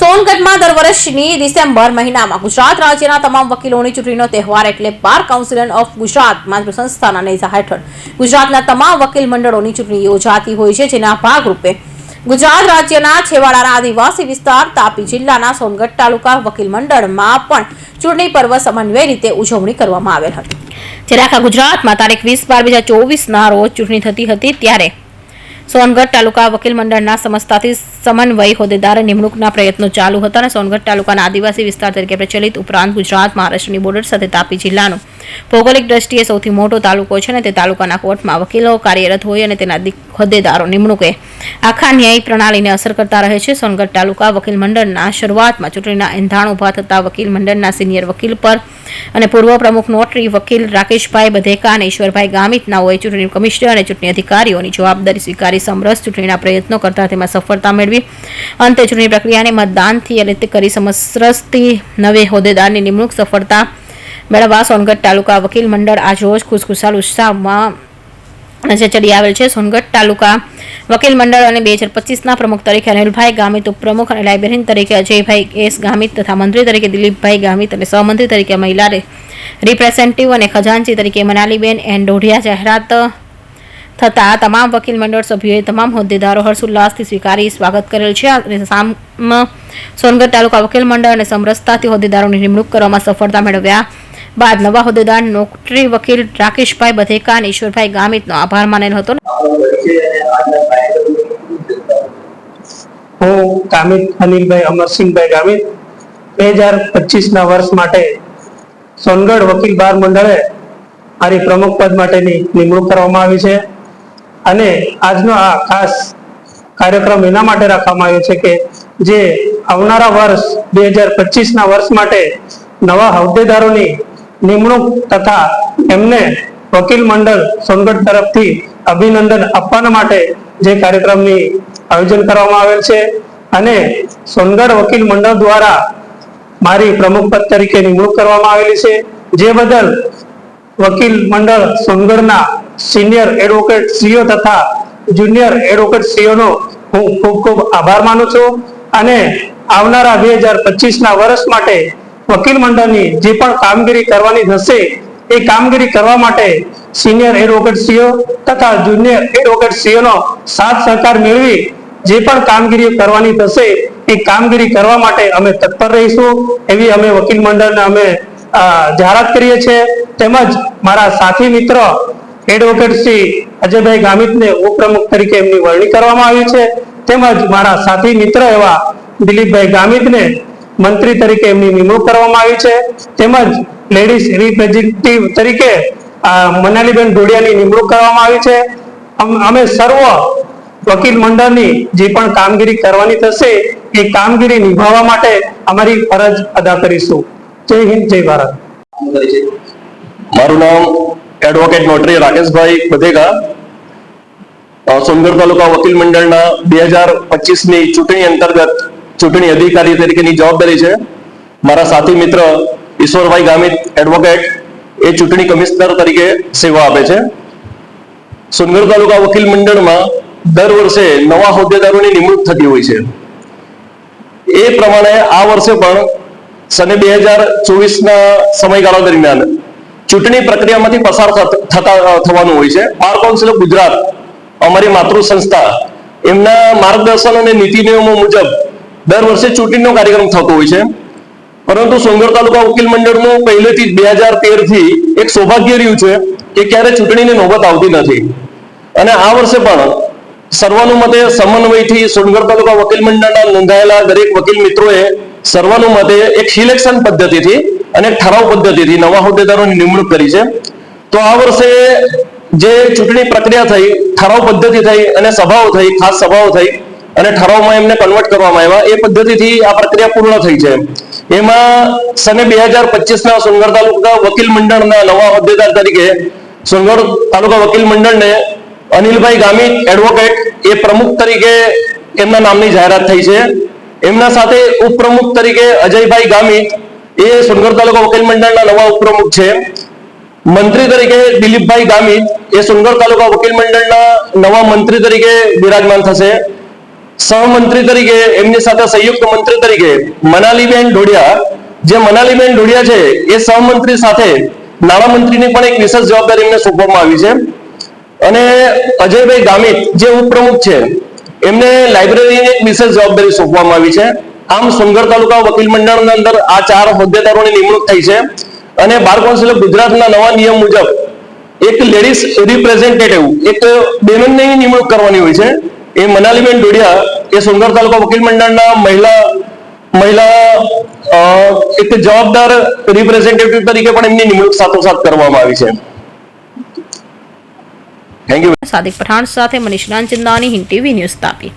સોનગઢમાં દર વર્ષની ડિસેમ્બર મહિનામાં ગુજરાત રાજ્યના તમામ વકીલોની ચૂંટણીનો તહેવાર એટલે બાર કાઉન્સિલ ઓફ ગુજરાત માત્ર સંસ્થાના નેજા હેઠળ. ગુજરાતના તમામ વકીલ મંડળોની ચૂંટણી યોજાતી હોય છે, જેના ભાગરૂપે ગુજરાત રાજ્યના છેવાડાના આદિવાસી વિસ્તાર, તાપી જિલ્લાના સોનગઢ તાલુકા વકીલ મંડળમાં પણ ચૂંટણી પર્વ સમન્વય રીતે ઉજવણી કરવામાં આવેલ હતી. જ્યારે આખા ગુજરાતમાં તારીખ વીસ બાર બે હજાર ચોવીસના રોજ ચૂંટણી થતી હતી, ત્યારે સોનગઢ તાલુકા વકીલ મંડળના સમસ્તાથી સમન્વય હોદ્દેદાર નિમણૂકના પ્રયત્નો ચાલુ હતા અને સોનગઢ તાલુકાના આદિવાસી વિસ્તાર તરીકે પ્રચલિત ઉપરાંત ગુજરાત મહારાષ્ટ્રની બોર્ડર સાથે તાપી જિલ્લાનો ભૌગોલિક દ્રષ્ટિએ સૌથી મોટો તાલુકો છે અને તે તાલુકાના કોર્ટમાં વકીલો કાર્યરત હોય અને તેના હોદ્દેદારો નિમણૂકે. આખા ન્યાયિક પ્રણાલીને અસર કરતા રહે છે. સોનગઢ તાલુકા વકીલ મંડળના શરૂઆતમાં ચૂંટણીના એંધાણ ઊભા થતા વકીલ મંડળના સિનિયર વકીલ પર અને પૂર્વ પ્રમુખ નોટરી વકીલ રાકેશભાઈ બધેકા અને ઈશ્વરભાઈ ગામિતનાઓએ ચૂંટણી કમિશનર અને ચૂંટણી અધિકારીઓની જવાબદારી સ્વીકારી સમરસ ચૂંટણીના પ્રયત્નો કરતા તેમાં સફળતા મેળવી અંતે ચૂંટણી પ્રક્રિયાને મતદાનથી એટલે કરી સમરસથી નવે હોદ્દેદારની નિમણૂક સફળતા મેળવવા સોનગઢ તાલુકા વકીલ મંડળ આજરોજ ખુશખુશાલ ઉત્સાહમાં નજર ચડી આવેલ છે. સોનગઢ તાલુકા વકીલ મંડળ અને બે હજાર પચીસના પ્રમુખ તરીકે અનિલભાઈ ગામિત, ઉપપ્રમુખ અને લાઇબ્રેરિયન તરીકે અજયભાઈ એસ ગામિત તથા મંત્રી તરીકે દિલીપભાઈ ગામિત અને સહમંત્રી તરીકે મહિલા રિપ્રેઝેન્ટેટિવ અને ખજાનચી તરીકે મનાલીબેન એન ડોઢિયા જાહેરાત થતા તમામ વકીલ મંડળ સભ્યોએ તમામ હોદ્દેદારો હર્ષોલ્લાસથી સ્વીકારી સ્વાગત કરેલ છે. અને સામ, સોનગઢ તાલુકા વકીલ મંડળ અને સમરસતાથી હોદ્દેદારોની નિમણૂક કરવામાં સફળતા મેળવ્યા બાદ નવા હોદ્દેદાર નોકરી વકીલ રાકેશભાઈ બધેકા અને ઈશ્વરભાઈ ગામિતનો આભાર માનેલ હતો. હું ગામિત, અનિલભાઈ અમરસિંહભાઈ ગામિત, બે હજાર પચીસના વર્ષ માટે સોનગઢ વકીલ બાર મંડળે મારી પ્રમુખ પદ માટેની નિમણૂક કરવામાં આવી છે. અને આજનો આ ખાસ કાર્યક્રમ એના માટે રાખવામાં આવ્યો છે કે જે આવનારા વર્ષ, બે હજાર પચીસના વર્ષ માટે નવા હોદ્દેદારોની નિમણૂક તથા એમને વકીલ મંડળ સોનગઢ તરફથી અભિનંદન આપવાના માટે જે કાર્યક્રમની આયોજન કરવામાં આવેલ છે અને સોનગઢ વકીલ મંડળ દ્વારા મારી પ્રમુખ પદ તરીકે નિમણૂક કરવામાં આવેલી છે. જે બદલ વકીલ મંડળ સોનગઢના સિનિયર એડવોકેટ સીઓ તથા જુનિયર એડવોકેટ સીઓનો હું ખૂબ ખૂબ આભાર માનું છું. અને આવનારા બે હજાર વર્ષ માટે વકીલ મંડળની જે પણ કામગીરી કરવાની થશે, એ કામગીરી કરવા માટે સિનિયર એડવોકેટ સીઓ તથા જુનિયર એડવોકેટ સીઓનો સાથ સહકાર મેળવી જે પણ કામગીરી કરવાની થશે, એ કામગીરી કરવા માટે અમે તત્પર રહીશું. એવી અમે વકીલ મંડળને અમે જાહેરાત કરીએ છીએ. તેમજ મારા સાથી મિત્ર એડવોકેટ શ્રી અજયભાઈ ગામિતને ઉપપ્રમુખ તરીકે એમની વરણી કરવામાં આવી છે. તેમજ મારા સાથી મિત્ર એવા દિલીપભાઈ ગામિતને મંત્રી તરીકે એમની નિમણૂક કરવામાં આવી છે. તેમજ લેડીઝ રિપ્રેઝેન્ટેટિવ તરીકે મનાલીબેન ઢોડિયાની નિમણૂક કરવામાં આવી છે. અમે સર્વ વકીલ મંડળની જે પણ કામગીરી કરવાની થશે એ કામગીરી નિભાવવા માટે અમારી ફરજ અદા કરીશું. જય હિન્દ, જય ભારત. મારું નામ એડવોકેટ નોટરી રાકેશભાઈ બધેગા સુંદર તાલુકા વકીલ મંડળના બે હજાર પચીસની ચૂંટણી અંતર્ગત ચૂંટણી અધિકારી તરીકેની જવાબદારી છે. મારા સાથી મિત્ર ઈશ્વરભાઈ ગામિત એડવોકેટ એ ચૂંટણી કમિશનર તરીકે સેવા આપે છે. સુંદર તાલુકા વકીલ મંડળમાં દર વર્ષે નવા હોદ્દેદારોની નિમણૂક થતી હોય છે. એ પ્રમાણે આ વર્ષે પણ સને બે હજાર ચોવીસના સમયગાળા દરમિયાન ચૂંટણી પ્રક્રિયામાંથી પસાર થતા થવાનું હોય છે. બાર કાઉન્સિલ ઓફ ગુજરાત, અમારી માતૃ સંસ્થા એમના માર્ગદર્શન અને નીતિ નિયમો મુજબ દર વર્ષે ચૂંટણીનો કાર્યક્રમ થતો હોય છે. પરંતુ સોંગર તાલુકા વકીલ મંડળનું પહેલેથી બે હજાર તેરથી એક સૌભાગ્ય રહ્યું છે કે ક્યારે ચૂંટણીની નોબત આવતી નથી. અને આ વર્ષે પણ સર્વાનુમતે સમન્વયથી સોનગઢ તાલુકા વકીલ મંડળના નોંધાયેલા દરેક વકીલ મિત્રોએ સર્વાનુમતે એક સિલેક્શન પદ્ધતિથી અને ઠરાવ પદ્ધતિથી નવા હોદ્દેદારોની નિમણૂક કરી છે. તો આ વર્ષે જે ચૂંટણી પ્રક્રિયા થઈ, ઠરાવ પદ્ધતિ થઈ અને સભાઓ થઈ, ખાસ સભાઓ થઈ અને ઠરાવમાં એમને કન્વર્ટ કરવામાં આવ્યા, એ પદ્ધતિથી આ પ્રક્રિયા પૂર્ણ થઈ છે. એમાં સને બે હજાર પચીસના સોનગઢ તાલુકા વકીલ મંડળના નવા હોદ્દેદાર તરીકે સોનગઢ તાલુકા વકીલ મંડળને અનિલભાઈ ગામિત એડવોકેટ એ પ્રમુખ તરીકે એમના નામની જાહેરાત થઈ છે. એમના સાથે ઉપપ્રમુખ તરીકે અજયભાઈ ગામિત એ સુનગર તાલુકા વકીલ મંડળના નવા ઉપપ્રમુખ છે. મંત્રી તરીકે દિલીપભાઈ ગામિત એ સુનગર તાલુકા વકીલ મંડળના નવા મંત્રી તરીકે બિરાજમાન થશે. સહમંત્રી તરીકે એમની સાથે સંયુક્ત મંત્રી તરીકે મનાલીબેન ઢોડિયા. જે મનાલીબેન ઢોડિયા છે, એ સહમંત્રી સાથે નાણામંત્રીની પણ એક વિશેષ જવાબદારી એમને સોંપવામાં આવી છે. અને અજયભાઈ ગામિત જે ઉપપ્રમુખ છે, એમને લાઇબ્રેરીની એક વિશેષ જવાબદારી સોંપવામાં આવી છે. આમ સોનગઢ તાલુકા વકીલ મંડળના અંદર આ ચાર હોદ્દેદારોની નિમણૂક થઈ છે અને બાર કાઉન્સિલ ગુજરાતના નવા નિયમ મુજબ એક લેડીઝ રિપ્રેઝેન્ટેટિવ એક બેનની નિમણૂક કરવાની હોય છે. એ મનાલીબેન ડોડિયા, એ સુંદર તાલુકા વકીલ મંડળના મહિલા મહિલા એક જવાબદાર રિપ્રેઝેન્ટેટિવ તરીકે પણ એમની નિમણૂક સાથોસાથ કરવામાં આવી છે. થેન્ક યુ સાદિક પઠાણ સાથે મનીષ રામચંદાની હિન્દ ટીવી ન્યૂઝ તાપી.